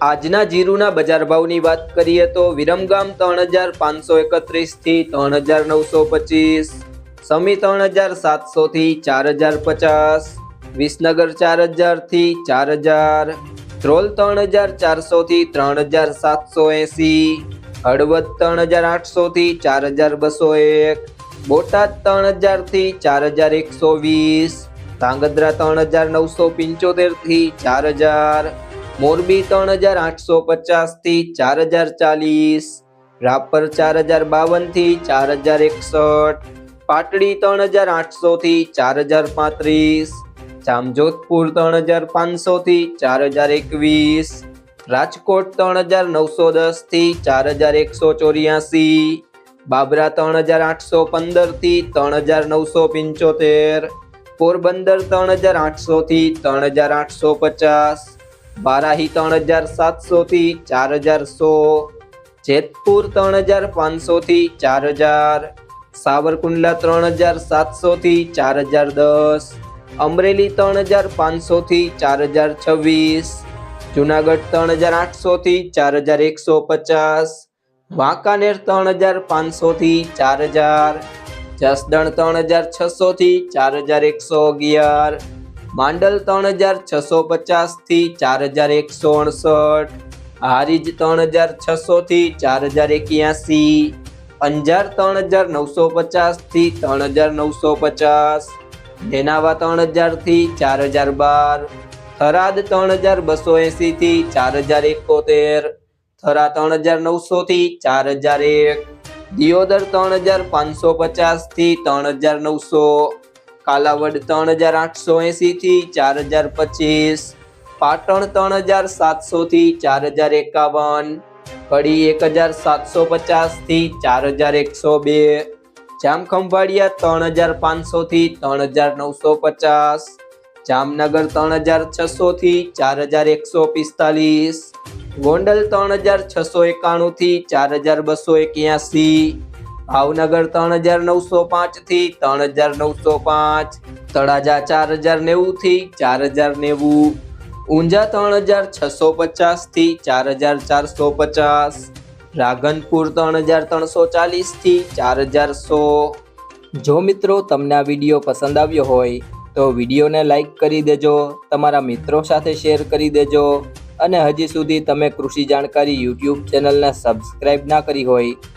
આજના જીરુના બજાર ભાવની વાત કરીએ તો વિરમગામ ત્રણ હજાર પાંચસો એકત્રીસથી ત્રણ હજાર નવસો પચીસ, સમી ત્રણ હજાર સાતસો થી ચાર હજાર પચાસ, વિસનગર ચાર હજારથી ચાર હજાર, ધ્રોલ ત્રણ હજાર ચારસો થી ત્રણ હજાર સાતસો એસી, હળવદ ત્રણ હજાર આઠસો થી ચાર હજાર બસો એક, બોટાદ ત્રણ હજારથી ચાર હજાર એકસો વીસ, ધાંગધ્રા ત્રણ હજાર નવસો પંચોતેરથી ચાર હજાર મોરબી ત્રણ હજાર આઠસો પચાસથી ચાર હજાર ચાલીસ, રાપર ચાર હજાર બાવનથી ચાર હજાર એકસઠ, પાટડી ત્રણ હજાર આઠસો થી ચાર હજાર પાંત્રીસ, જામજોધપુર ત્રણ હજાર પાંચસો થી ચાર હજાર એકવીસ, રાજકોટ ત્રણ હજાર નવસો દસથી ચાર હજાર એકસો ચોર્યાસી, બાબરા ત્રણ હજાર આઠસો પંદરથી ત્રણ હજાર નવસો પંચોતેર, પોરબંદર ત્રણ હજાર આઠસો થી ત્રણ હજાર આઠસો પચાસ બારાહી ત્રણ હજાર સાતસો થી ચાર હજાર સો, જેતપુર ત્રણ હજાર પાંચસો થી ચાર હજાર, સાવરકુંડલા ત્રણ હજાર સાતસો થી ચાર હજાર દસ, અમરેલી ત્રણ હજાર પાંચસો થી ચાર હજાર છવ્વીસ, જુનાગઢ ત્રણ હજાર આઠસો થી ચાર હજાર એકસો પચાસ, વાંકાનેર ત્રણ હજાર પાંચસો થી ચાર હજાર, જસદણ ત્રણ હજાર છસો થી ચાર હજાર એકસો અગિયાર માંડલ ત્રણ હજાર છસો પચાસથી ચાર હજાર એકસો અડસઠ, હારીજ ત્રણ હજાર છસો થી ચાર હજાર એક્યાસી, અંજાર ત્રણ હજાર નવસો પચાસથી ત્રણ હજાર નવસો પચાસ, નેનાવા ત્રણ હજારથી ચાર હજાર બાર, થરાદ ત્રણ હજાર બસો એસી થી ચાર હજાર એકોતેર, થરા ત્રણ હજાર નવસો થી ચાર હજાર એક, દિયોદર ત્રણ હજાર પાંચસો પચાસથી ત્રણ હજાર નવસો કાલાવડ ત્રણ હજાર આઠસો એસી થી ચાર હજાર પચીસ. પાટણ ત્રણ હજાર સાતસો થી ચાર હજાર એકાવન. કડી એક હજાર સાતસો પચાસથી ચાર હજાર એકસો બે. જામખંભાળિયા ત્રણ હજાર પાંચસો થી ત્રણ હજાર નવસો પચાસ. જામનગર ત્રણ હજાર છસો થી ચાર હજાર એકસો પિસ્તાલીસ. ગોંડલ ત્રણ હજાર છસો એકાણું થી ચાર હજાર બસો એક્યાસી. ભાવનગર ત્રણ હજાર નવસો પાંચથી ત્રણ હજાર નવસો પાંચ, તળાજા ચાર હજાર નેવું થી ચાર હજાર નેવું, ઊંઝા ત્રણ હજાર છસો પચાસથી ચાર હજાર ચારસો પચાસ, રાધનપુર ત્રણ હજાર ત્રણસો ચાલીસથી ચાર હજાર સો. જો મિત્રો તમને આ વીડિયો પસંદ આવ્યો હોય, તો વિડીયોને લાઈક કરી દેજો, તમારા મિત્રો સાથે શેર કરી દેજો, અને હજી સુધી તમે કૃષિ જાણકારી યુટ્યુબ ચેનલને સબસ્ક્રાઈબ ના કરી હોય